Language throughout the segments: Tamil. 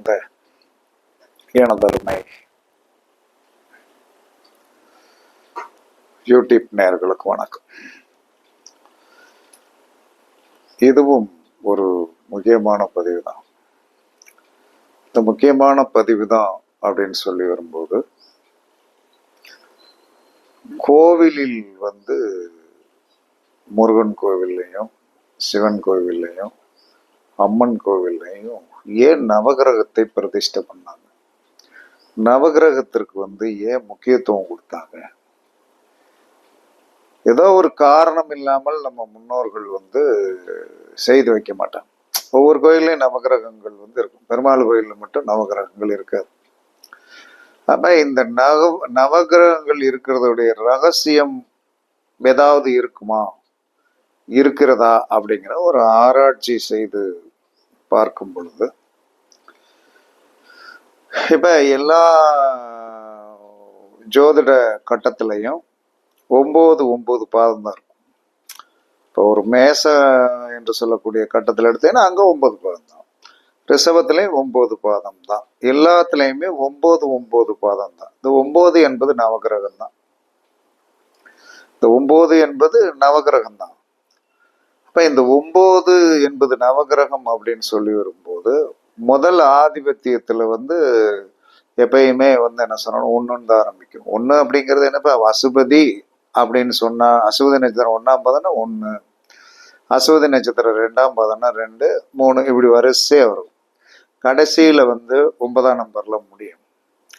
சார்ந்த எனதருமை யூடியூப் நேர்களுக்கு வணக்கம் இதுவும் ஒரு முக்கியமான பதிவு தான் இந்த முக்கியமான பதிவு தான் அப்படின்னு சொல்லி வரும்போது கோவிலில் வந்து முருகன் கோவில்லையும் சிவன் கோவில்லையும் அம்மன் கோவில்லையும் ஏன் நவகிரகத்தை பிரதிஷ்டை பண்ணாங்க? நவகிரகத்திற்கு வந்து ஏன் முக்கியத்துவம் கொடுத்தாங்க? ஏதோ ஒரு காரணம் இல்லாமல் நம்ம முன்னோர்கள் வந்து செய்து வைக்க மாட்டாங்க. ஒவ்வொரு கோயிலையும் நவகிரகங்கள் வந்து இருக்கும். பெருமாள் கோயிலில் மட்டும் நவகிரகங்கள் இருக்காது. அப்போ இந்த நவ நவகிரகங்கள் இருக்கிறதுடைய ரகசியம் ஏதாவது இருக்குமா? இருக்கிறதா? அப்படிங்கிற ஒரு ஆராய்ச்சி செய்து பார்க்கும் பொழுது இப்ப எல்லா ஜோதிட கட்டத்திலையும் ஒம்பது ஒம்பது பாதம் தான் இருக்கும். இப்போ ஒரு மேச என்று சொல்லக்கூடிய கட்டத்தில் எடுத்தீங்கன்னா அங்கே ஒன்பது பாதம் தான். ரிசவத்திலையும் ஒன்பது பாதம் தான். எல்லாத்துலேயுமே ஒன்பது ஒன்பது பாதம் தான். இந்த ஒன்பது என்பது நவகிரகம் தான். இந்த ஒன்பது என்பது நவகிரகம் தான். இப்போ இந்த ஒன்பது என்பது நவகிரகம் அப்படின்னு சொல்லி வரும்போது முதல் ஆதிபத்தியத்துல வந்து எப்பயுமே வந்து என்ன சொன்னாலும் ஒன்றுன்னு தான் ஆரம்பிக்கும். ஒன்று அப்படிங்கிறது என்னப்பா? அசுபதி அப்படின்னு சொன்னா அசுபதி நட்சத்திரம் ஒன்றாம் பாதம்னா ஒன்று அசுவதி நட்சத்திரம் ரெண்டாம் பாதம்னா ரெண்டு மூணு இப்படி வரிசையா வரும். கடைசியில வந்து ஒன்பதாம் நம்பர்ல முடியும்.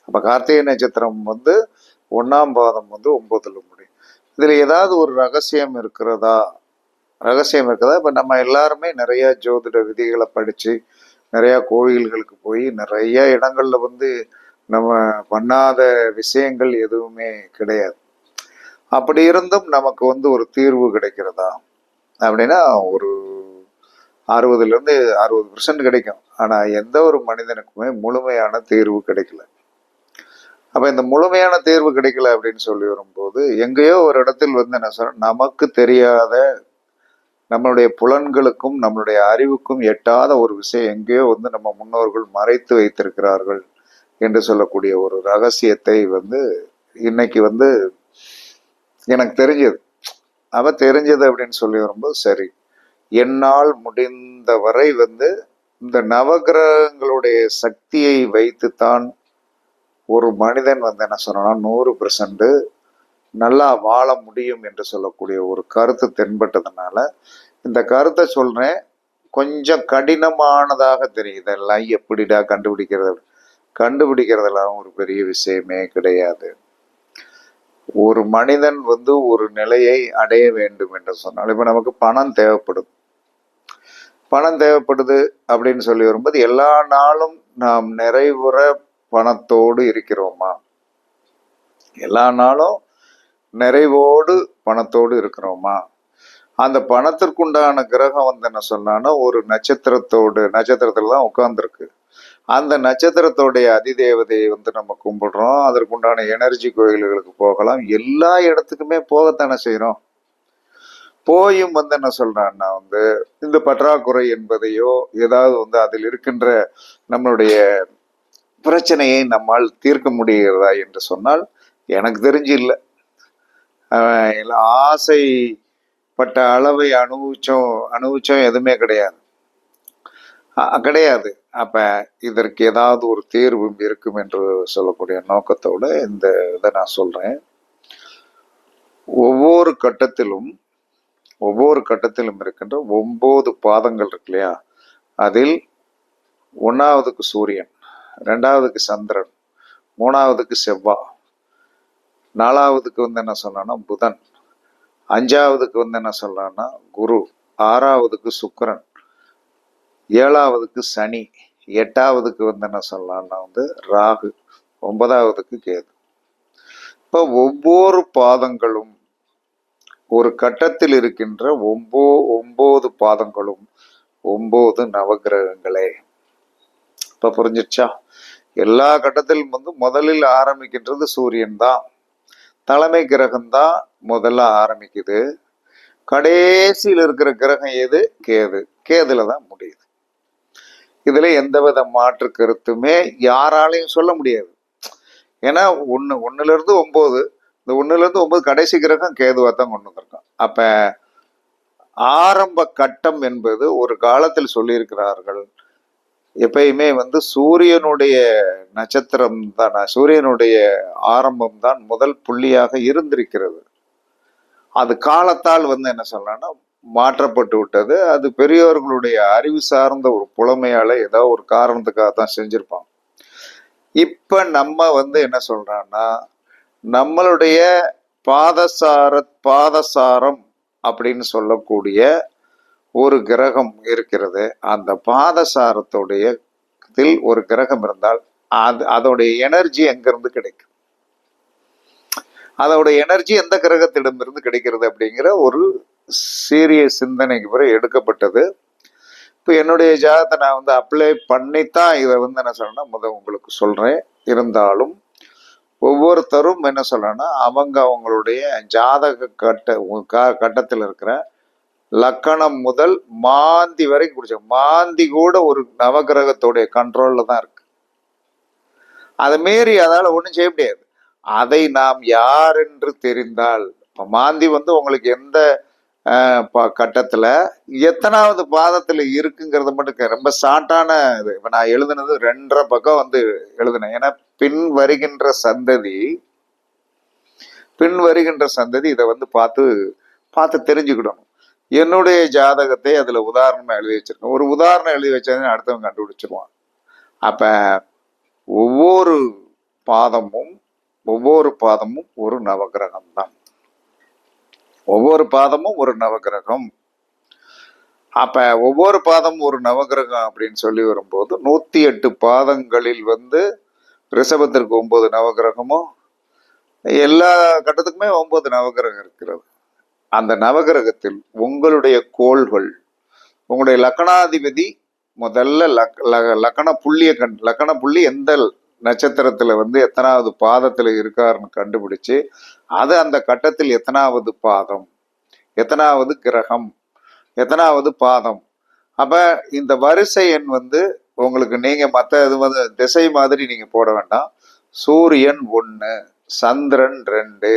அப்ப கார்த்திகை நட்சத்திரம் வந்து ஒன்னாம் பாதம் வந்து ஒன்பதுல முடியும். இதுல ஏதாவது ஒரு ரகசியம் இருக்கிறதா? ரகசியம் இருக்கிறதா இப்போ நம்ம எல்லாருமே நிறையா ஜோதிட விதிகளை படித்து நிறையா கோயில்களுக்கு போய் நிறைய இடங்களில் வந்து நம்ம பண்ணாத விஷயங்கள் எதுவுமே கிடையாது. அப்படி இருந்தும் நமக்கு வந்து ஒரு தீர்வு கிடைக்கிறதா? அப்படின்னா ஒரு அறுபதுலேருந்து அறுபது பர்சன்ட் கிடைக்கும். ஆனால் எந்த ஒரு மனிதனுக்குமே முழுமையான தீர்வு கிடைக்கல. அப்போ இந்த முழுமையான தீர்வு கிடைக்கல அப்படின்னு சொல்லி வரும்போது எங்கேயோ ஒரு இடத்தில் வந்து என்ன சொல்கிறேன் நமக்கு தெரியாத நம்மளுடைய புலன்களுக்கும் நம்மளுடைய அறிவுக்கும் எட்டாத ஒரு விஷயம் எங்கேயோ வந்து நம்ம முன்னோர்கள் மறைத்து வைத்திருக்கிறார்கள் என்று சொல்லக்கூடிய ஒரு ரகசியத்தை வந்து இன்னைக்கு வந்து எனக்கு தெரிஞ்சது. அவ தெரிஞ்சது அப்படின்னு சொல்லி வரும்போது சரி என்னால் முடிந்த வரை வந்து இந்த நவகிரகங்களுடைய சக்தியை வைத்துத்தான் ஒரு மனிதன் வந்து என்ன சொன்னா நூறு பெர்சன்ட் நல்லா வாழ முடியும் என்று சொல்லக்கூடிய ஒரு கருத்து தென்பட்டதுனால இந்த கருத்தை சொல்றேன். கொஞ்சம் கடினமானதாக தெரியுது. எல்லாம் எப்படிடா கண்டுபிடிக்கிறது? கண்டுபிடிக்கிறதெல்லாம் ஒரு பெரிய விஷயமே கிடையாது. ஒரு மனிதன் வந்து ஒரு நிலையை அடைய வேண்டும் என்று சொன்னால் இப்போ நமக்கு பணம் தேவைப்படுது பணம் தேவைப்படுது அப்படின்னு சொல்லி வரும்போது எல்லா நாளும் நாம் நிறைவுற பணத்தோடு இருக்கிறோமா? எல்லா நாளும் நிறைவோடு பணத்தோடு இருக்கிறோமா? அந்த பணத்திற்குண்டான கிரகம் வந்து என்ன சொன்னான்னா ஒரு நட்சத்திரத்தோடு நட்சத்திரத்துல தான் உட்காந்துருக்கு அந்த நட்சத்திரத்தோடைய அதிதேவதையை வந்து நம்ம கும்பிடுறோம். அதற்குண்டான எனர்ஜி கோயில்களுக்கு போகலாம். எல்லா இடத்துக்குமே போகத்தானே செய்கிறோம் போயும் வந்து என்ன சொல்றான்னா வந்து இந்த பற்றாக்குறை என்பதையோ ஏதாவது வந்து அதில் இருக்கின்ற நம்மளுடைய பிரச்சனையை நம்மால் தீர்க்க முடிகிறதா என்று சொன்னால் எனக்கு தெரிஞ்சு இல்லை. எல்லாம் ஆசைப்பட்ட அளவை அனுபவிச்சோம் அனுபவிச்சோம் எதுவுமே கிடையாது. கிடையாது. அப்போ இதற்கு ஏதாவது ஒரு தீர்வு இருக்கும் என்று சொல்லக்கூடிய நோக்கத்தோடு இந்த இதை நான் சொல்கிறேன் ஒவ்வொரு கட்டத்திலும் ஒவ்வொரு கட்டத்திலும் இருக்கின்ற ஒம்பது பாதங்கள் இருக்கு இல்லையா? அதில் ஒன்றாவதுக்கு சூரியன் ரெண்டாவதுக்கு சந்திரன் மூணாவதுக்கு செவ்வாய் நாலாவதுக்கு வந்து என்ன சொல்லலாம்னா புதன். அஞ்சாவதுக்கு வந்து என்ன சொல்லலாம்னா குரு. ஆறாவதுக்கு சுக்கரன். ஏழாவதுக்கு சனி. எட்டாவதுக்கு வந்து என்ன சொல்லலாம்னா வந்து ராகு. ஒன்பதாவதுக்கு கேது. இப்போ ஒவ்வொரு பாதங்களும் ஒரு கட்டத்தில் இருக்கின்ற ஒம்போ ஒம்பது பாதங்களும் ஒம்பது நவகிரகங்களே. இப்போ புரிஞ்சிருச்சா? எல்லா கட்டத்திலும் வந்து முதலில் ஆரம்பிக்கின்றது சூரியன் தான். தலைமை கிரகம் தான் முதல்ல ஆரம்பிக்குது. கடைசியில் இருக்கிற கிரகம் எது? கேது. கேதுல தான் முடியுது. இதுல எந்தவித மாற்று கருத்துமே யாராலையும் சொல்ல முடியாது. ஏன்னா ஒன்று ஒண்ணுல இருந்து ஒன்பது இந்த ஒண்ணுல இருந்து ஒன்பது கடைசி கிரகம் கேதுவாக தான் கொண்டு வந்திருக்கான். அப்ப ஆரம்ப கட்டம் என்பது ஒரு காலத்தில் சொல்லியிருக்கிறார்கள். எப்பயுமே வந்து சூரியனுடைய நட்சத்திரம் தான் சூரியனுடைய ஆரம்பம் தான் முதல் புள்ளியாக இருந்திருக்கிறது. அது காலத்தால் வந்து என்ன சொல்லலாம்னா மாற்றப்பட்டு விட்டது. அது பெரியோர்களுடைய அறிவு சார்ந்த ஒரு புலமையால ஏதோ ஒரு காரணத்துக்காக தான் செஞ்சிருப்பான் இப்ப நம்ம வந்து என்ன சொல்றோம்னா நம்மளுடைய பாதசார பாதசாரம் அப்படின்னு சொல்லக்கூடிய ஒரு கிரகம் இருக்கிறது அந்த பாதசாரத்துடைய இதில் ஒரு கிரகம் இருந்தால் அது அதோடைய எனர்ஜி எங்கிருந்து கிடைக்கும்? அதோட எனர்ஜி எந்த கிரகத்திடமிருந்து கிடைக்கிறது அப்படிங்கிற ஒரு சீரிய சிந்தனைக்கு பிறகு எடுக்கப்பட்டது. இப்போ என்னுடைய ஜாதத்தை நான் வந்து அப்ளை பண்ணித்தான் இதை வந்து என்ன சொல்றேன்னா முதல் உங்களுக்கு சொல்கிறேன் இருந்தாலும் ஒவ்வொருத்தரும் என்ன சொல்லணும்னா அவங்க அவங்களுடைய ஜாதக கட்ட க- கட்டத்தில் இருக்கிற லக்கணம் முதல் மாந்தி வரைக்கும் குடிச்சாங்க மாந்தி கூட ஒரு நவகிரகத்துடைய கண்ட்ரோல்ல தான் இருக்கு. அதை மீறி அதால ஒன்றும் செய்ய முடியாது. அதை நாம் யார் என்று தெரிந்தால் இப்போ மாந்தி வந்து உங்களுக்கு எந்த கட்டத்தில் ப- எத்தனாவது பாதத்தில் இருக்குங்கிறத மட்டும் ரொம்ப ஷார்ட்டான இது. இப்போ நான் எழுதுனது ரெண்டரை பக்கம் வந்து எழுதுனேன். ஏன்னா பின் வருகின்ற சந்ததி பின் வருகின்ற சந்ததி இதை வந்து பார்த்து பார்த்து தெரிஞ்சுக்கிடணும். என்னுடைய ஜாதகத்தை அதில் உதாரணமாக எழுதி வச்சிருக்கேன் ஒரு உதாரணம் எழுதி வச்சதுன்னு அடுத்தவங்க கண்டுபிடிச்சிருவான் அப்போ ஒவ்வொரு பாதமும் ஒவ்வொரு பாதமும் ஒரு நவகிரகம் தான். ஒவ்வொரு பாதமும் ஒரு நவகிரகம். அப்ப ஒவ்வொரு பாதமும் ஒரு நவகிரகம் அப்படின்னு சொல்லி வரும்போது நூத்தி எட்டு பாதங்களில் வந்து ரிஷபத்திற்கு ஒன்பது நவகிரகமும் எல்லா கட்டத்துக்குமே ஒன்பது நவகிரகம் இருக்கிறது. அந்த நவகிரகத்தில் உங்களுடைய கோள்கள் உங்களுடைய லக்கணாதிபதி முதல்ல லக் ல- லக்கண புள்ளிய கண் லக்கண புள்ளி எந்த நட்சத்திரத்தில் வந்து எத்தனாவது பாதத்தில் இருக்காருன்னு கண்டுபிடிச்சு அது அந்த கட்டத்தில் எத்தனாவது பாதம் எத்தனாவது கிரகம் எத்தனாவது பாதம். அப்போ இந்த வரிசை எண் வந்து உங்களுக்கு நீங்கள் மற்ற இது வந்து திசை மாதிரி நீங்கள் போட வேண்டாம். சூரியன் ஒன்று சந்திரன் ரெண்டு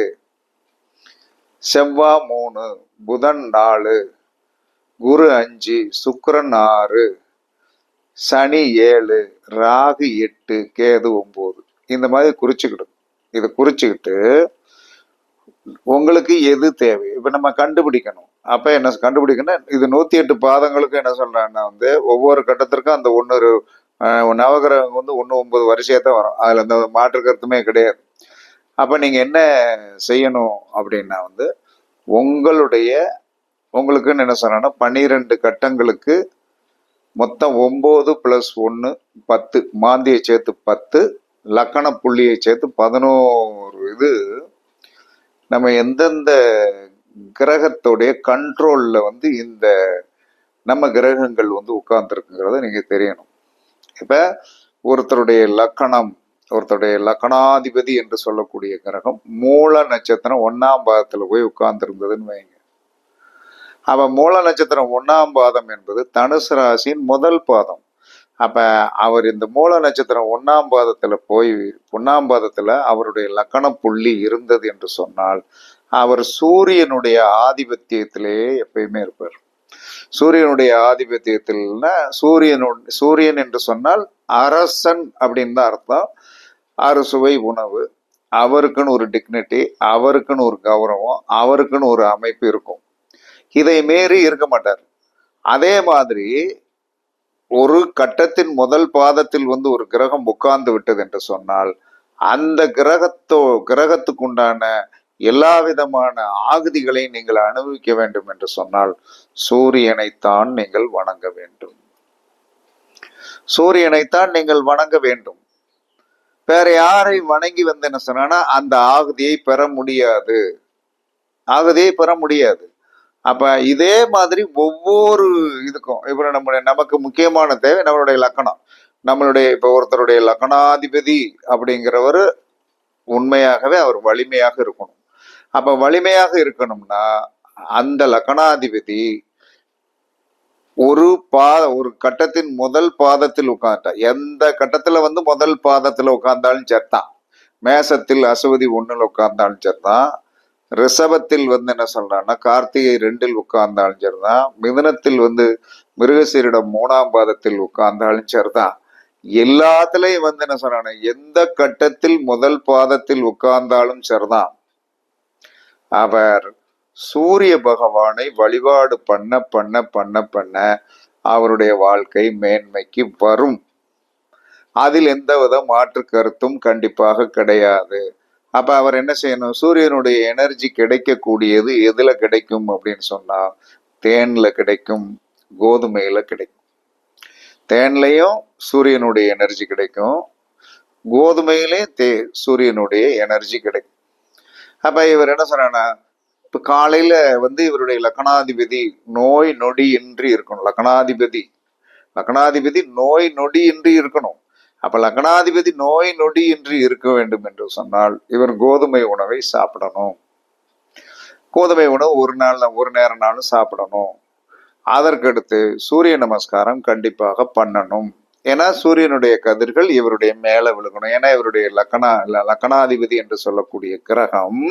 செவ்வாய் மூணு புதன் நாலு குரு அஞ்சு சுக்கரன் ஆறு சனி ஏழு ராகு எட்டு கேது ஒம்பது இந்த மாதிரி குறிச்சுக்கிடும். இதை குறிச்சுக்கிட்டு உங்களுக்கு எது தேவை? இப்ப நம்ம கண்டுபிடிக்கணும். அப்ப என்ன கண்டுபிடிக்கணும் இது நூத்தி எட்டு பாதங்களுக்கு என்ன சொல்றாங்கன்னா வந்து ஒவ்வொரு கட்டத்திற்கும் அந்த ஒன்னு நவகிரகம் வந்து ஒன்று ஒன்பது வரிசையா தான் வரும். அதுல அந்த மாற்று கருத்துமே கிடையாது. அப்போ நீங்கள் என்ன செய்யணும் அப்படின்னா வந்து உங்களுடைய உங்களுக்குன்னு என்ன சொன்னா பன்னிரெண்டு கட்டங்களுக்கு மொத்தம் ஒம்பது ப்ளஸ் ஒன்று பத்து மாந்தியை சேர்த்து பத்து லக்கண புள்ளியை சேர்த்து பதினோரு. இது நம்ம எந்தெந்த கிரகத்துடைய கண்ட்ரோலில் வந்து இந்த நம்ம கிரகங்கள் வந்து உட்கார்ந்துருக்குங்கிறத நீங்கள் தெரியணும். இப்போ ஒருத்தருடைய லக்கணம் ஒருத்தருடைய லக்கணாதிபதி என்று சொல்லக்கூடிய கிரகம் மூல நட்சத்திரம் ஒன்னாம் பாதத்தில் போய் உட்கார்ந்துருந்ததுன்னு வைங்க. அப்போ மூல நட்சத்திரம் ஒன்னாம் பாதம் என்பது தனுசு ராசியின் முதல் பாதம். அப்போ அவர் இந்த மூல நட்சத்திரம் ஒன்னாம் பாதத்தில் போய் ஒன்னாம் பாதத்தில் அவருடைய லக்கண புள்ளி இருந்தது என்று சொன்னால் அவர் சூரியனுடைய ஆதிபத்தியத்திலேயே எப்பயுமே இருப்பார். சூரியனுடைய ஆதிபத்தியத்தில்னா சூரியனு சூரியன் என்று சொன்னால் அரசன் அப்படின்னு தான் அர்த்தம். அறுசுவை உணவு. அவருக்குன்னு ஒரு டிக்னிட்டி அவருக்குன்னு ஒரு கௌரவம் அவருக்குன்னு ஒரு அமைப்பு இருக்கும். இதை மீறி இருக்க மாட்டார். அதே மாதிரி ஒரு கட்டத்தின் முதல் பாதத்தில் வந்து ஒரு கிரகம் உட்கார்ந்து விட்டது என்று சொன்னால் அந்த கிரகத்தோ கிரகத்துக்குண்டான எல்லா விதமான ஆகுதிகளை நீங்கள் அனுபவிக்க வேண்டும் என்று சொன்னால் சூரியனைத்தான் நீங்கள் வணங்க வேண்டும். சூரியனைத்தான் நீங்கள் வணங்க வேண்டும். வேற யாரை வணங்கி வந்து என்ன சொன்னா அந்த ஆகுதியை பெற முடியாது. ஆகுதியை பெற முடியாது. அப்ப இதே மாதிரி ஒவ்வொரு இதுக்கும் இப்போ நம்முடைய நமக்கு முக்கியமான தேவை நம்மளுடைய லக்கணம். நம்மளுடைய இப்ப ஒருத்தருடைய லக்கணாதிபதி அப்படிங்கிறவர் உண்மையாகவே அவர் வலிமையாக இருக்கணும். அப்ப வலிமையாக இருக்கணும்னா அந்த லக்கணாதிபதி ஒரு பா ஒரு கட்டத்தின் முதல் பாதத்தில் உட்கார்ந்தா எந்த கட்டத்துல வந்து முதல் பாதத்துல உட்கார்ந்தாலும் சேர்த்தான் மேசத்தில் அசுவதி ஒண்ணுல உட்கார்ந்தாலும் சேர்த்தான் ரிஷபத்தில் வந்து என்ன சொல்றான்னா கார்த்திகை ரெண்டில் உட்கார்ந்தாலும் சரிதான் மிதுனத்தில் வந்து மிருகசீரிடம் மூணாம் பாதத்தில் உட்கார்ந்தாலும் சரிதான் எல்லாத்துலயும் வந்து என்ன சொல்றாங்க எந்த கட்டத்தில் முதல் பாதத்தில் உட்கார்ந்தாலும் சரிதான் அவர் சூரிய பகவானை வழிபாடு பண்ண பண்ண பண்ண பண்ண அவருடைய வாழ்க்கை மேன்மைக்கு வரும். அதில் எந்தவித மாற்று கருத்தும் கண்டிப்பாக கிடையாது. அப்ப அவர் என்ன செய்யணும்? சூரியனுடைய எனர்ஜி கிடைக்கக்கூடியது எதுல கிடைக்கும் அப்படின்னு சொன்னா தேன்ல கிடைக்கும் கோதுமையில கிடைக்கும். தேன்லையும் சூரியனுடைய எனர்ஜி கிடைக்கும் கோதுமையிலே தே சூரியனுடைய எனர்ஜி கிடைக்கும். அப்போ இவர் என்ன சொன்னான்னா இப்போ காலையில் வந்து இவருடைய லக்னாதிபதி நோய் நொடி இன்றி இருக்கணும். லக்னாதிபதி லக்னாதிபதி நோய் நொடி இன்றி இருக்கணும். அப்போ லக்னாதிபதி நோய் நொடி இன்றி இருக்க வேண்டும் என்று சொன்னால் இவர் கோதுமை உணவை சாப்பிடணும். கோதுமை உணவு ஒரு நாள் ஒரு நேரம்னாலும் சாப்பிடணும். அதற்கடுத்து சூரிய நமஸ்காரம் கண்டிப்பாக பண்ணணும். ஏன்னா சூரியனுடைய கதிர்கள் இவருடைய மேல விழுகணும். ஏன்னா இவருடைய லக்கணா லக்கணாதிபதி என்று சொல்லக்கூடிய கிரகம்.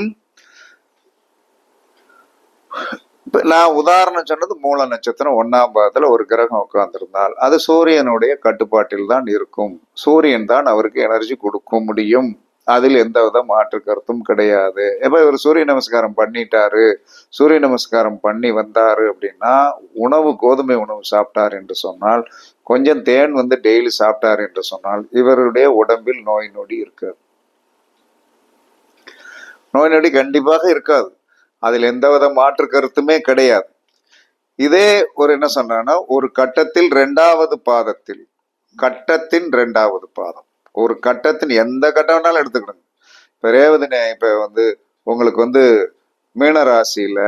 நான் உதாரணம் சொன்னது மூல நட்சத்திரம் ஒன்னாம் பாதத்துல ஒரு கிரகம் உட்கார்ந்திருந்தால் அது சூரியனுடைய கட்டுப்பாட்டில் தான் இருக்கும். சூரியன் தான் அவருக்கு எனர்ஜி கொடுக்க முடியும். அதில் எந்தவித மாற்று கருத்தும் கிடையாது. இப்போ இவர் சூரிய நமஸ்காரம் பண்ணிட்டாரு. சூரிய நமஸ்காரம் பண்ணி வந்தாரு அப்படின்னா உணவு கோதுமை உணவு சாப்பிட்டார் என்று சொன்னால் கொஞ்சம் தேன் வந்து டெய்லி சாப்பிட்டார் என்று சொன்னால் இவருடைய உடம்பில் நோய் நொடி இருக்காது. நோய் நொடி கண்டிப்பாக இருக்காது. அதில் எந்தவித மாற்று கருத்துமே கிடையாது. இதே ஒரு என்ன சொன்னா ஒரு கட்டத்தில் ரெண்டாவது பாதத்தில் கட்டத்தின் ரெண்டாவது பாதம். ஒரு கட்டத்தின் எந்த கட்டம் வேணாலும் எடுத்துக்கிடுங்க இப்போ ரேவதினே இப்போ வந்து உங்களுக்கு வந்து மீனராசியில்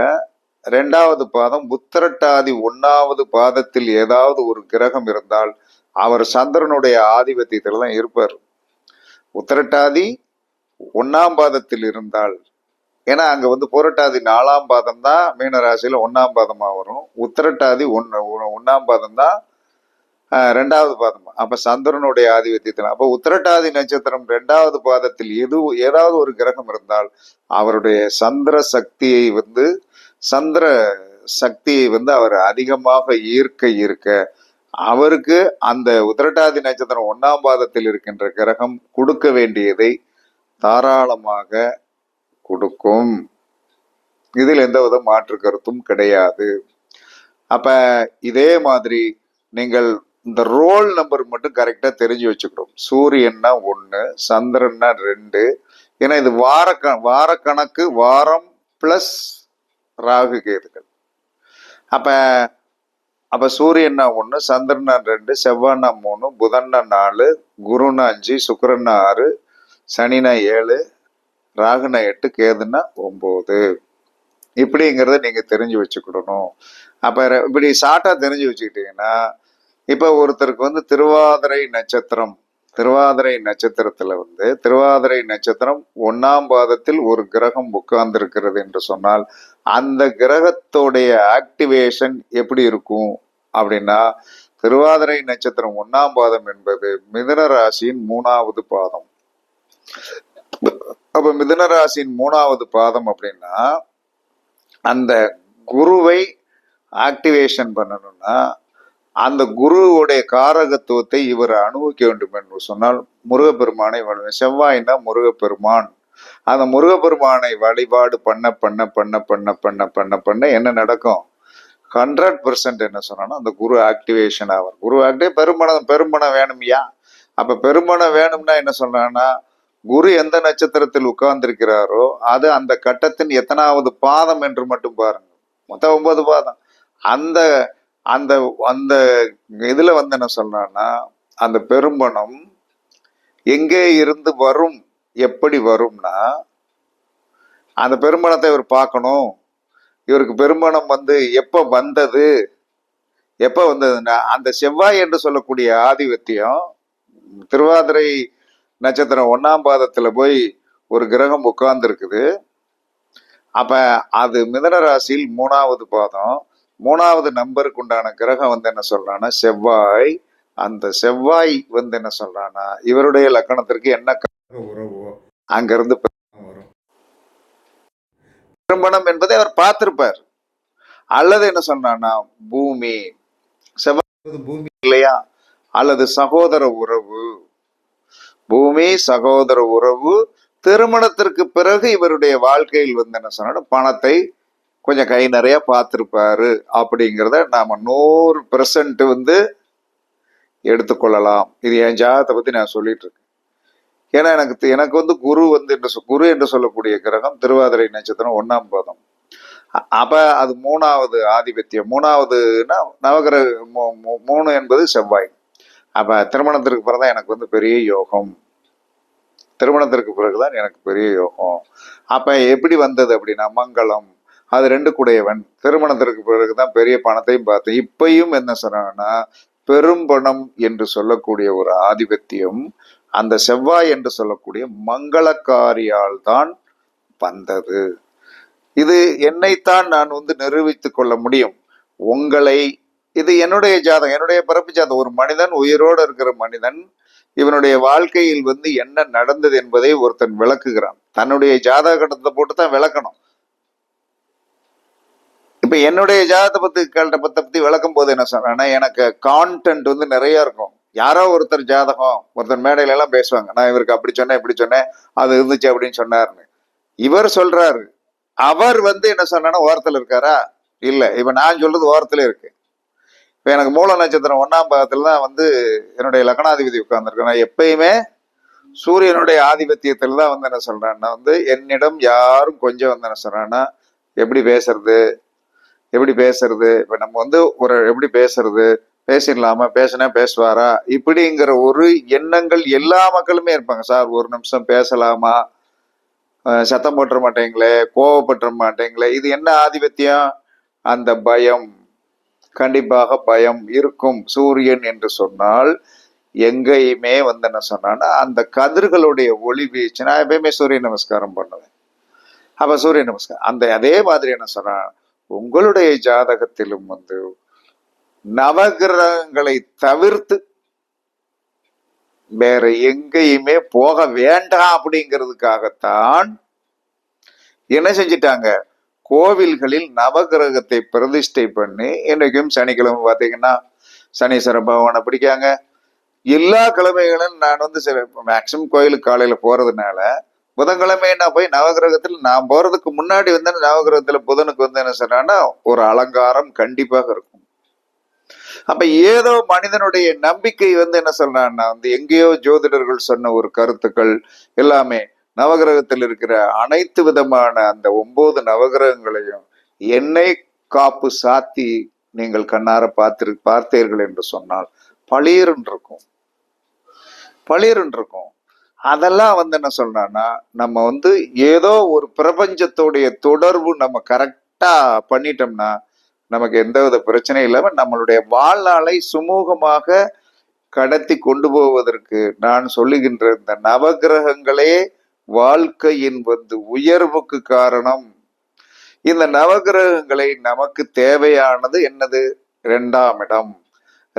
ரெண்டாவது பாதம் உத்திரட்டாதி ஒன்றாவது பாதத்தில் ஏதாவது ஒரு கிரகம் இருந்தால் அவர் சந்திரனுடைய ஆதிபத்தியத்தில் தான் இருப்பார். உத்திரட்டாதி ஒன்னாம் பாதத்தில் இருந்தால் ஏன்னா அங்கே வந்து புரட்டாதி நாலாம் பாதம் தான் மீனராசியில ஒன்றாம் பாதமாக வரும். உத்திரட்டாதி ஒன்று ஒன்றாம் பாதம் தான் ரெண்டாவது பாதம். அப்ப சந்திரனுடைய ஆதிபத்தியத்தில் அப்ப உத்திரட்டாதி நட்சத்திரம் ரெண்டாவது பாதத்தில் எது ஏதாவது ஒரு கிரகம் இருந்தால் அவருடைய சந்திர சக்தியை வந்து சந்திர சக்தியை வந்து அவர் அதிகமாக ஈர்க்க ஈர்க்க அவருக்கு அந்த உத்திரட்டாதி நட்சத்திரம் ஒன்னாம் பாதத்தில் இருக்கின்ற கிரகம் கொடுக்க வேண்டியதை தாராளமாக கொடுக்கும். இதில் எந்தவித மாற்று கருத்தும் கிடையாது. அப்ப இதே மாதிரி நீங்கள் இந்த ரோல் நம்பர் மட்டும் கரெக்டாக தெரிஞ்சு வச்சுக்கிறோம் சூரியன்னா ஒன்று சந்திரன்னா ரெண்டு. ஏன்னா இது வார க- வாரக்கணக்கு வாரம் பிளஸ் ராகு கேதுகள் அப்போ அப்போ சூரியன்னா ஒன்று சந்திரனா ரெண்டு செவ்வாய்னா மூணு புதன்னா நாலு குருன்னா அஞ்சு சுக்கரன்னா ஆறு சனினா ஏழு ராகுனா எட்டு கேதுன்னா ஒம்பது இப்படிங்கிறத நீங்கள் தெரிஞ்சு வச்சுக்கிடணும். அப்போ ர- இப்படி ஷார்ட்டாக தெரிஞ்சு வச்சுக்கிட்டீங்கன்னா இப்போ ஒருத்தருக்கு வந்து திருவாதிரை நட்சத்திரம் திருவாதிரை நட்சத்திரத்துல வந்து திருவாதிரை நட்சத்திரம் ஒன்னாம் பாதத்தில் ஒரு கிரகம் உட்கார்ந்திருக்கிறது என்று சொன்னால் அந்த கிரகத்தோடைய ஆக்டிவேஷன் எப்படி இருக்கும்? அப்படின்னா திருவாதிரை நட்சத்திரம் ஒன்னாம் பாதம் என்பது மிதுன ராசியின் மூணாவது பாதம். அப்ப மிதுன ராசியின் மூணாவது பாதம் அப்படின்னா அந்த குருவை ஆக்டிவேஷன் பண்ணணும்னா அந்த குருவுடைய காரகத்துவத்தை இவர் அனுபவிக்க வேண்டும் என்று சொன்னால் முருகப்பெருமானை வழி- செவ்வாய்னா முருகப்பெருமான். அந்த முருகப்பெருமானை வழிபாடு பண்ண பண்ண பண்ண பண்ண பண்ண பண்ண பண்ண என்ன நடக்கும்? ஹண்ட்ரட் பர்சன்ட் என்ன சொன்னா அந்த குரு ஆக்டிவேஷன் ஆகும் குரு ஆக்டிவ் பெருமணம் பெருமணம் வேணும்யா அப்ப பெருமணம் வேணும்னா என்ன சொல்றான்னா குரு எந்த நட்சத்திரத்தில் உட்கார்ந்திருக்கிறாரோ அது அந்த கட்டத்தின் எத்தனாவது பாதம் என்று மட்டும் பாருங்க. மொத்தம் ஒன்பது பாதம். அந்த அந்த அந்த இதில் வந்து என்ன சொல்றான்னா அந்த பெரும்பணம் எங்கே இருந்து வரும் எப்படி வரும்னா அந்த பெரும்பணத்தை இவர் பார்க்கணும். இவருக்கு பெரும்பணம் வந்து எப்போ வந்தது எப்போ வந்ததுன்னா அந்த செவ்வாய் என்று சொல்லக்கூடிய ஆதிபத்தியம் திருவாதிரை நட்சத்திரம் ஒன்னாம் பாதத்தில் போய் ஒரு கிரகம் உட்கார்ந்துருக்குது. அப்போ அது மிதன ராசியில் மூணாவது பாதம். மூணாவது நம்பருக்கு உண்டான கிரகம் வந்து என்ன சொல்றான்னா செவ்வாய். அந்த செவ்வாய் வந்து என்ன சொல்றான்னா இவருடைய லக்கணத்திற்கு என்ன கிரக உறவோ. அங்கிருந்து வரும். திருமணம் என்பதை அவர் பார்த்திருப்பார். அல்லது என்ன சொன்னான்னா பூமி. செவ்வாய் பூமி. இல்லையா? அல்லது சகோதர உறவு. பூமி சகோதர உறவு. திருமணத்திற்கு பிறகு இவருடைய வாழ்க்கையில் வந்து என்ன சொன்னா பணத்தை கொஞ்சம் கை நிறைய பார்த்துருப்பாரு அப்படிங்கிறத நாம் நூறு பெர்சன்ட் வந்து எடுத்துக்கொள்ளலாம். இது என் ஜாதகத்தை பற்றி நான் சொல்லிட்டு இருக்கேன் ஏன்னா எனக்கு எனக்கு வந்து குரு வந்து என்று குரு என்று சொல்லக்கூடிய கிரகம் திருவாதிரை நட்சத்திரம் ஒன்றாம் பாதம். அப்போ அது மூணாவது ஆதிபத்தியம். மூணாவதுன்னா நவகிரக மூணு என்பது செவ்வாய். அப்போ திருமணத்திற்கு பிறகு தான் எனக்கு வந்து பெரிய யோகம். திருமணத்திற்கு பிறகுதான் எனக்கு பெரிய யோகம். அப்போ எப்படி வந்தது அப்படின்னா மங்களம். அது ரெண்டு கூடையவன். திருமணத்திற்கு பிறகுதான் பெரிய பணத்தையும் பார்த்தேன். இப்பையும் என்ன சொன்னாங்கன்னா பெரும்பணம் என்று சொல்லக்கூடிய ஒரு ஆதிபத்தியம் அந்த செவ்வாய் என்று சொல்லக்கூடிய மங்களக்காரியால் தான் வந்தது. இது என்னைத்தான் நான் வந்து நிரூபித்துக் கொள்ள முடியும். உங்களை இது என்னுடைய ஜாதகம் என்னுடைய பிறப்பு ஜாதகம். ஒரு மனிதன் உயிரோடு இருக்கிற மனிதன் இவனுடைய வாழ்க்கையில் வந்து என்ன நடந்தது என்பதை ஒருத்தன் விளக்குகிறான். தன்னுடைய ஜாதக கட்டத்தை போட்டு தான் விளக்கணும். இப்ப என்னுடைய ஜாதகத்தை பத்தி கட்ட பற்றி பத்தி விளக்கும் போது என்ன சொன்னேன்னா எனக்கு கான்டென்ட் வந்து நிறைய இருக்கும். யாரோ ஒருத்தர் ஜாதகம் ஒருத்தர் மேடையில எல்லாம் பேசுவாங்க. நான் இவருக்கு அப்படி சொன்னேன் இப்படி சொன்னேன் அது இருந்துச்சு அப்படின்னு சொன்னாருன்னு இவர் சொல்றாரு. அவர் வந்து என்ன சொன்னா ஓரத்துல இருக்காரா? இல்ல. இப்ப நான் சொல்றது ஓரத்துல இருக்கு. இப்ப எனக்கு மூல நட்சத்திரம் ஒன்னாம் பாகத்துல தான் வந்து என்னுடைய லக்னாதிபதி உட்கார்ந்துருக்கு நான் எப்பயுமே சூரியனுடைய ஆதிபத்தியத்துல தான் வந்து என்ன சொல்றேன்னா வந்து என்னிடம் யாரும் கொஞ்சம் வந்து என்ன சொல்றான்னா எப்படி பேசுறது? எப்படி பேசுறது? இப்போ நம்ம வந்து ஒரு எப்படி பேசுறது? பேசிடலாமா? பேசினா பேசுவாரா? இப்படிங்கிற ஒரு எண்ணங்கள் எல்லா மக்களுமே இருப்பாங்க. சார் ஒரு நிமிஷம் பேசலாமா? சத்தம் போட்டுற மாட்டேங்களே கோவப்பட்டுற மாட்டேங்களே இது என்ன ஆதிபத்தியம்? அந்த பயம். கண்டிப்பாக பயம் இருக்கும். சூரியன் என்று சொன்னால் எங்கேயுமே வந்து என்ன சொன்னான்னா அந்த கதிர்களுடைய ஒளி வீச்சு. நான் எப்பயுமே சூரிய நமஸ்காரம் பண்ணுவேன். அப்போ சூரிய நமஸ்காரம். அந்த அதே மாதிரி என்ன சொன்னான் உங்களுடைய ஜாதகத்திலும் வந்து நவகிரகங்களை தவிர்த்து வேற எங்கேயுமே போக வேண்டாம் அப்படிங்கிறதுக்காகத்தான் என்ன செஞ்சிட்டாங்க? கோவில்களில் நவகிரகத்தை பிரதிஷ்டை பண்ணி இன்னைக்கும் சனிக்கிழமை பார்த்தீங்கன்னா சனீஸ்வர பகவானை பிடிக்காங்க. எல்லா கிழமைகளும் நான் வந்து சில மேக்சிமம் கோயிலுக்கு காலையில போறதுனால புதன்கிழமை நான் போய் நவகிரகத்தில் நான் போறதுக்கு முன்னாடி வந்து நவகிரகத்தில் நவகிரகத்துல புதனுக்கு வந்து என்ன சொன்னான்னா ஒரு அலங்காரம் கண்டிப்பாக இருக்கும். அப்ப ஏதோ மனிதனுடைய நம்பிக்கை வந்து என்ன சொல்றான்னா வந்து எங்கேயோ ஜோதிடர்கள் சொன்ன ஒரு கருத்துக்கள் எல்லாமே நவகிரகத்தில் இருக்கிற அனைத்து விதமான அந்த ஒன்பது நவகிரகங்களையும் என்னை காப்பு சாத்தி நீங்கள் கண்ணார பார்த்திரு பார்த்தீர்கள் என்று சொன்னால் பளீர்ன்னு இருக்கும். பளீர்ன்னு இருக்கும். அதெல்லாம் வந்து என்ன சொல்றான்னா நம்ம வந்து ஏதோ ஒரு பிரபஞ்சத்தோடைய தொடர்பு நம்ம கரெக்டா பண்ணிட்டோம்னா நமக்கு எந்தவித பிரச்சனையும் இல்லாம நம்மளுடைய வாழ்நாளை சுமூகமாக கடத்தி கொண்டு போவதற்கு நான் சொல்லுகின்ற இந்த நவகிரகங்களே வாழ்க்கையின் வந்து உயர்வுக்கு காரணம். இந்த நவகிரகங்களை நமக்கு தேவையானது என்னது? இரண்டாம் இடம்.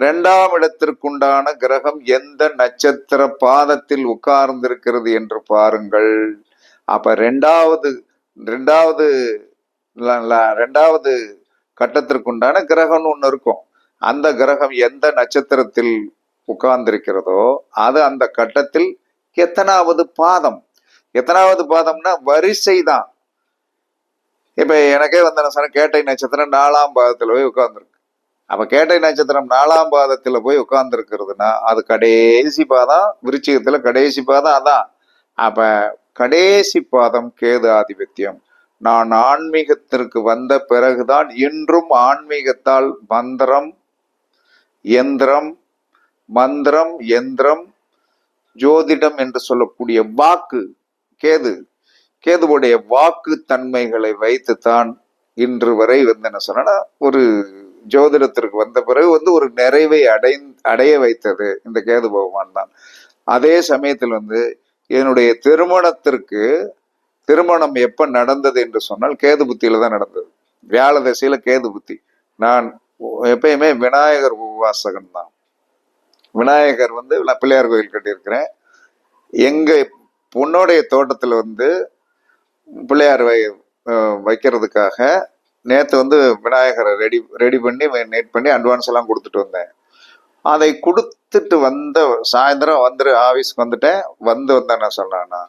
இரண்டாம் இடத்திற்குண்டான கிரகம் எந்த நட்சத்திர பாதத்தில் உட்கார்ந்திருக்கிறது என்று பாருங்கள். அப்ப ரெண்டாவது ரெண்டாவது ரெண்டாவது கட்டத்திற்குண்டான கிரகம்னு ஒன்று இருக்கும். அந்த கிரகம் எந்த நட்சத்திரத்தில் உட்கார்ந்திருக்கிறதோ அது அந்த கட்டத்தில் எத்தனாவது பாதம். எத்தனாவது பாதம்னா வரிசை தான் இப்ப எனக்கே வந்து என்ன சொன்ன கேட்டை நட்சத்திரம் நாலாம் பாதத்தில் போய் உட்கார்ந்துருக்கு. அப்ப கேட்டை நட்சத்திரம் நாலாம் பாதத்துல போய் உட்கார்ந்துருக்கிறதுனா அது கடைசி பாதம் விருச்சிகத்துல கடைசி பாதம் அதான். அப்ப கடைசி பாதம் கேது ஆதிபத்தியம். நான் ஆன்மீகத்திற்கு வந்த பிறகுதான் இன்றும் ஆன்மீகத்தால் மந்திரம் எந்திரம் மந்திரம் எந்திரம் ஜோதிடம் என்று சொல்லக்கூடிய வாக்கு கேது கேதுவுடைய வாக்கு தன்மைகளை வைத்துத்தான் இன்று வரை வந்து என்ன சொன்னா ஒரு ஜோதிடத்திற்கு வந்த பிறகு வந்து ஒரு நிறைவை அடை அடைய வைத்தது இந்த கேது பகவான் தான். அதே சமயத்தில் வந்து என்னுடைய திருமணத்திற்கு திருமணம் எப்ப நடந்தது என்று சொன்னால் கேது புத்தியில தான் நடந்தது. வியாழ தசையில கேது புத்தி. நான் எப்பயுமே விநாயகர் உபாசகன் தான். விநாயகர் வந்து நான் பிள்ளையார் கோயில் கட்டியிருக்கிறேன். எங்க பொண்ணுடைய தோட்டத்தில் வந்து பிள்ளையார் வை வைக்கிறதுக்காக நேற்று வந்து விநாயகரை ரெடி ரெடி பண்ணி நெட் பண்ணி அட்வான்ஸ் எல்லாம் கொடுத்துட்டு வந்தேன். அதை கொடுத்துட்டு வந்த சாயந்தரம் வந்துரு ஆஃபீஸ்க்கு வந்துட்டேன். வந்து வந்தேன் என்ன சொன்னான்னா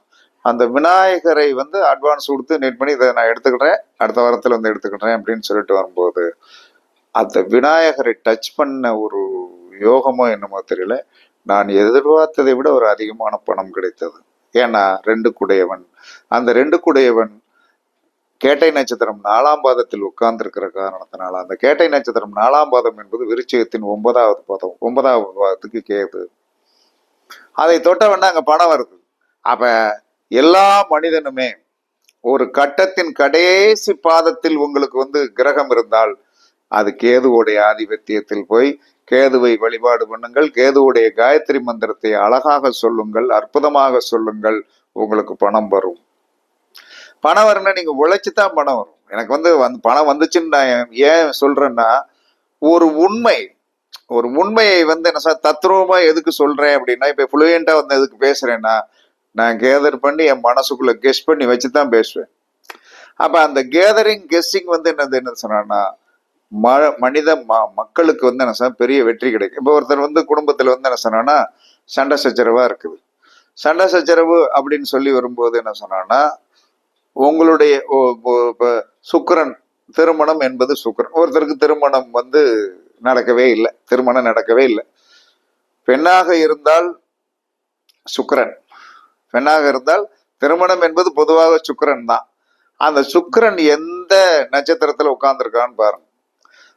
அந்த விநாயகரை வந்து அட்வான்ஸ் கொடுத்து நெட் பண்ணி இதை நான் எடுத்துக்கிறேன். அடுத்த வாரத்தில் வந்து எடுத்துக்கிட்டேன் அப்படின்னு சொல்லிட்டு வரும்போது அந்த விநாயகரை டச் பண்ண ஒரு யோகமோ என்னமோ தெரியல. நான் எதிர்பார்த்ததை விட ஒரு அதிகமான பணம் கிடைத்தது. ஏன்னா ரெண்டு குடையவன். அந்த ரெண்டு குடையவன் கேட்டை நட்சத்திரம் நாலாம் பாதத்தில் உட்கார்ந்திருக்கிற காரணத்தினால அந்த கேட்டை நட்சத்திரம் நாலாம் பாதம் என்பது விருச்சயத்தின் ஒன்பதாவது பாதம் ஒன்பதாவது பாதத்துக்கு கேது. அதை தொட்டவன அங்க பணம் வருது. அப்ப எல்லா மனிதனுமே ஒரு கட்டத்தின் கடைசி பாதத்தில் உங்களுக்கு வந்து கிரகம் இருந்தால் அது கேதுவோடைய ஆதிபத்தியத்தில் போய் கேதுவை வழிபாடு பண்ணுங்கள். கேதுவுடைய காயத்ரி மந்திரத்தை அழகாக சொல்லுங்கள் அற்புதமாக சொல்லுங்கள் உங்களுக்கு பணம் வரும். பணம் வரும்னா நீங்க உழைச்சி தான் பணம் வரும். எனக்கு வந்து வந்து பணம் வந்துச்சுன்னு நான் ஏன் சொல்றேன்னா ஒரு உண்மை ஒரு உண்மையை வந்து என்ன சார் தத்ரூபமா எதுக்கு சொல்றேன் அப்படின்னா இப்ப ஃப்ளூயண்டா வந்து எதுக்கு பேசுறேன்னா நான் கேதர் பண்ணி என் மனசுக்குள்ள கெஸ் பண்ணி வச்சு தான் பேசுவேன். அப்ப அந்த கேதரிங் கெஸ்ஸிங் வந்து என்னது என்ன சொன்னா ம மனித ம மக்களுக்கு வந்து என்ன சார் பெரிய வெற்றி கிடைக்கும். இப்போ ஒருத்தர் வந்து குடும்பத்துல வந்து என்ன சொன்னான்னா சண்டை சச்சரவா இருக்குது. சண்டை சச்சரவு அப்படின்னு சொல்லி வரும்போது என்ன சொன்னான்னா உங்களுடைய ஓ- சுக்கிரன் திருமணம் என்பது சுக்கரன். ஒருத்தருக்கு திருமணம் வந்து நடக்கவே இல்லை. திருமணம் நடக்கவே இல்லை. பெண்ணாக இருந்தால் சுக்கரன். பெண்ணாக இருந்தால் திருமணம் என்பது பொதுவாக சுக்கிரன் தான். அந்த சுக்கரன் எந்த நட்சத்திரத்தில் உட்கார்ந்துருக்கான்னு பாருங்க.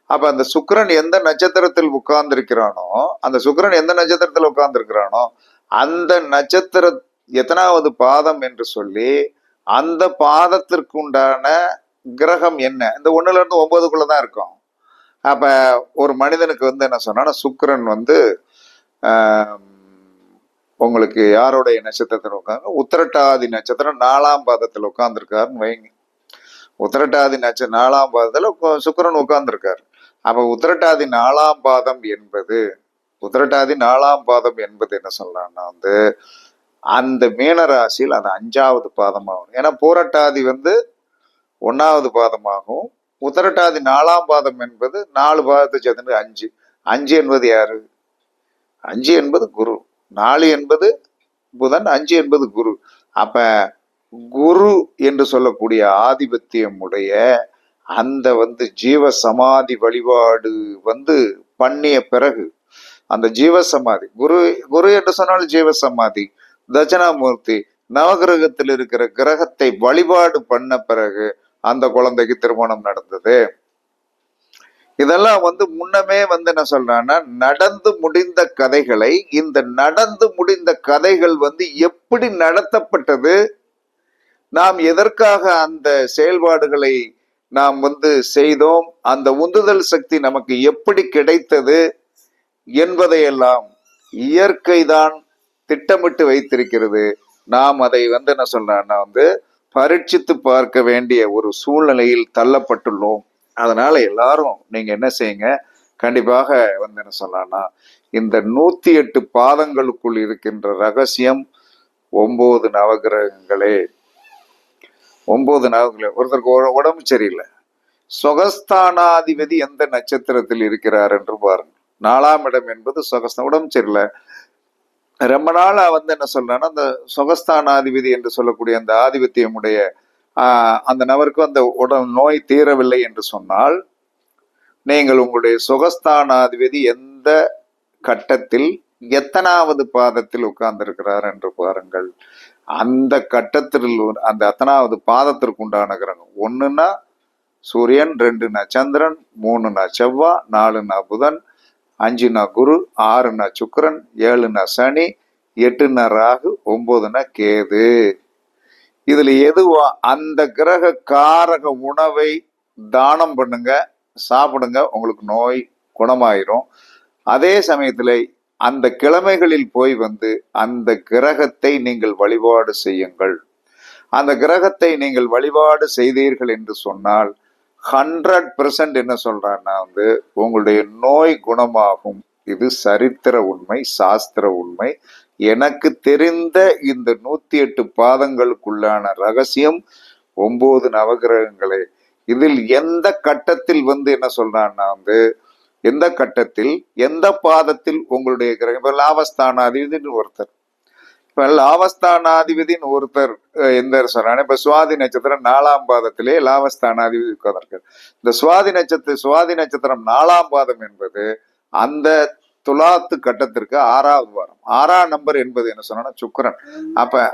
அப்ப அந்த சுக்கிரன் எந்த நட்சத்திரத்தில் உட்கார்ந்திருக்கிறானோ அந்த சுக்கிரன் எந்த நட்சத்திரத்தில் உட்கார்ந்திருக்கிறானோ அந்த நட்சத்திர எத்தனாவது பாதம் என்று சொல்லி அந்த பாதத்திற்கு உண்டான கிரகம் என்ன? இந்த ஒண்ணுல இருந்து ஒன்பதுக்குள்ள தான் இருக்கும். அப்ப ஒரு மனிதனுக்கு வந்து என்ன சொன்னா சுக்கரன் வந்து உங்களுக்கு யாருடைய நட்சத்திரத்தில் உட்காந்து உத்திரட்டாதி நட்சத்திரம் நாலாம் பாதத்தில் உட்கார்ந்துருக்காருன்னு வைங்க. உத்திரட்டாதி நட்ச நாலாம் பாதத்துல சுக்கரன் சுக்கிரன் உட்கார்ந்துருக்காரு. அப்ப உத்திரட்டாதி நாலாம் பாதம் என்பது உத்திரட்டாதி நாலாம் பாதம் என்பது என்ன சொல்லலாம்னா வந்து அந்த மீனராசியில் அது அஞ்சாவது பாதமாகும். ஏன்னா பூரட்டாதி வந்து ஒன்றாவது பாதமாகும். உத்தரட்டாதி நாலாம் பாதம் என்பது நாலு பாதத்தை சேர்ந்து அஞ்சு. அஞ்சு என்பது யாரு? அஞ்சு என்பது குரு. நாலு என்பது புதன் அஞ்சு என்பது குரு. அப்ப குரு என்று சொல்லக்கூடிய ஆதிபத்தியம் உடைய அந்த வந்து ஜீவ சமாதி வழிபாடு வந்து பண்ணிய பிறகு அந்த ஜீவ சமாதி குரு குரு என்று சொன்னால் ஜீவ சமாதி தட்சணாமூர்த்தி நவகிரகத்தில் இருக்கிற கிரகத்தை வழிபாடு பண்ண பிறகு அந்த குழந்தைக்கு திருமணம் நடந்தது. இதெல்லாம் வந்து முன்னமே வந்து என்ன சொல்றான்னா நடந்து முடிந்த கதைகளை இந்த நடந்து முடிந்த கதைகள் வந்து எப்படி நடத்தப்பட்டது நாம் எதற்காக அந்த செயல்பாடுகளை நாம் வந்து செய்தோம் அந்த உந்துதல் சக்தி நமக்கு எப்படி கிடைத்தது என்பதையெல்லாம் இயற்கைதான் திட்டமிட்டு வைத்திருக்கிறது. நாம் அதை வந்து என்ன சொல்றேன்னா வந்து பரீட்சித்து பார்க்க வேண்டிய ஒரு சூழ்நிலையில் தள்ளப்பட்டுள்ளோம். அதனால எல்லாரும் நீங்க என்ன செய்யுங்க கண்டிப்பாக வந்து என்ன சொல்லலாம்னா இந்த நூத்தி எட்டு பாதங்களுக்குள் இருக்கின்ற ரகசியம் ஒன்பது நவகிரகங்களே. ஒன்பது நவகிரகம் ஒருத்தருக்கு உடம்பு சரியில்லை. சுகஸ்தானாதிபதி எந்த நட்சத்திரத்தில் இருக்கிறார் என்று பாருங்க. நாலாம் இடம் என்பது சுகஸ்தான் உடம்பு சரியில்லை. ரொம்ப நாளாக வந்து என்ன சொல்றேன்னா அந்த சுகஸ்தானாதிபதி என்று சொல்லக்கூடிய அந்த ஆதிபத்தியமுடைய அந்த நபருக்கு அந்த உடல் நோய் தீரவில்லை என்று சொன்னால் நீங்கள் உங்களுடைய சுகஸ்தானாதிபதி எந்த கட்டத்தில் எத்தனாவது பாதத்தில் உட்கார்ந்திருக்கிறார் என்று பாருங்கள். அந்த கட்டத்தில் அந்த எத்தனாவது பாதத்திற்கு உண்டான கிரகம்? ஒண்ணுன்னா சூரியன் ரெண்டுனா சந்திரன் மூணுனா செவ்வாய் நாலுனா புதன் அஞ்சுனா குரு ஆறுனா சுக்கரன் ஏழுனா சனி எட்டுனா ராகு ஒன்பதுனா கேது. இதில் எதுவா அந்த கிரக காரக உணவை தானம் பண்ணுங்க சாப்பிடுங்க உங்களுக்கு நோய் குணமாயிரும். அதே சமயத்தில் அந்த கிழமைகளில் போய் வந்து அந்த கிரகத்தை நீங்கள் வழிபாடு செய்யுங்கள். அந்த கிரகத்தை நீங்கள் வழிபாடு செய்தீர்கள் என்று சொன்னால் ஹண்ட்ரட் பெர்சன்ட் என்ன சொல்றான்னா வந்து உங்களுடைய நோய் குணமாகும். இது சரித்திர உண்மை சாஸ்திர உண்மை. எனக்கு தெரிந்த இந்த நூத்தி எட்டு பாதங்களுக்குள்ளான ரகசியம் ஒன்பது நவகிரகங்களே. இதில் எந்த கட்டத்தில் வந்து என்ன சொல்றான்னா வந்து எந்த கட்டத்தில் எந்த பாதத்தில் உங்களுடைய கிரகம் இப்ப லாபஸ்தானாதிபதினு ஒருத்தர். இப்ப லாபஸ்தானாதிபதினு ஒருத்தர் எந்த சொல்றாங்க இப்ப சுவாதி நட்சத்திரம் நாலாம் பாதத்திலே லாபஸ்தானாதிபதி உட்கார்ந்திருக்கார் இந்த சுவாதி நட்சத்திர சுவாதி நட்சத்திரம் நாலாம் பாதம் என்பது அந்த துலாத்து கட்டத்திற்கு ஆறாவது வாரம். ஆறாம் நம்பர் என்பது என்ன சொன்னா சுக்கிரன். அப்ப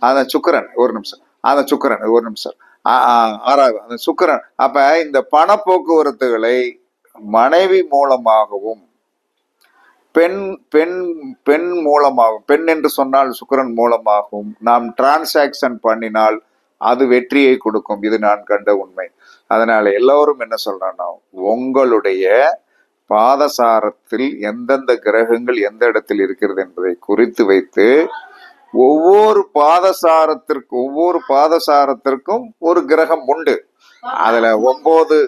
அந்த சுக்கிரன் ஒரு நிமிஷம். அந்த சுக்கரன் ஒரு நிமிஷம். ஆ- ஆ- ஆறாவது அந்த சுக்கரன் அப்ப இந்த பண போக்குவரத்துகளை மனைவி மூலமாகவும் பெண் பெண் பெண் மூலமாகும். பெண் என்று சொன்னால் சுக்கரன் மூலமாகும். நாம் டிரான்சாக்ஷன் பண்ணினால் அது வெற்றியை கொடுக்கும். இது நான் கண்ட உண்மை. அதனால எல்லோரும் என்ன சொல்றேன்னா உங்களுடைய பாதசாரத்தில் எந்தெந்த கிரகங்கள் எந்த இடத்தில் இருக்கிறது என்பதை குறித்து வைத்து ஒவ்வொரு பாதசாரத்திற்கும் ஒவ்வொரு பாதசாரத்திற்கும் ஒரு கிரகம் உண்டு. அதுல ஒன்பது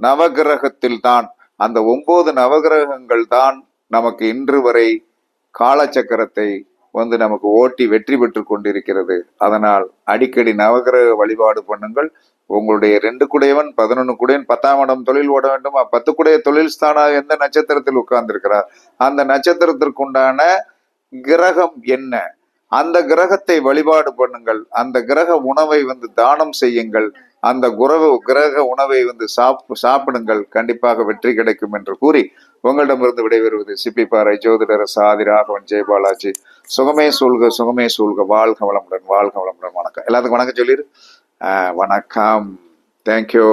நவகிரகத்தில் தான் அந்த ஒன்பது நவகிரகங்கள் தான் நமக்கு இன்று வரை காலச்சக்கரத்தை வந்து நமக்கு ஓட்டி வெற்றி பெற்று கொண்டிருக்கிறது. அதனால் அடிக்கடி நவகிரக வழிபாடு பண்ணுங்கள். உங்களுடைய ரெண்டு குடையவன் பதினொன்னு குடையன் பத்தாம் இடம் தொழில் ஓட வேண்டும். பத்து குடைய தொழில் ஸ்தானா எந்த நட்சத்திரத்தில் உட்கார்ந்திருக்கிறார்? அந்த நட்சத்திரத்திற்குண்டான கிரகம் என்ன? அந்த கிரகத்தை வழிபாடு பண்ணுங்கள். அந்த கிரக உணவை வந்து தானம் செய்யுங்கள். அந்த குரவ கிரக உணவை வந்து சாப் சாப்பிடுங்கள். கண்டிப்பாக வெற்றி கிடைக்கும் என்று கூறி உங்களிடமிருந்து விடைபெறுவது சிப்பிப்பாறை ஜோதிடர் சாதி ராகவன் ஜெயபாலாஜி சுகமே சூழ்க சுகமே சூழ்க. வாழ்க வளமுடன் வாழ்க வளமுடன். வணக்கம். எல்லாத்துக்கும் வணக்கம் சொல்லிடு வணக்கம். தேங்க்யூ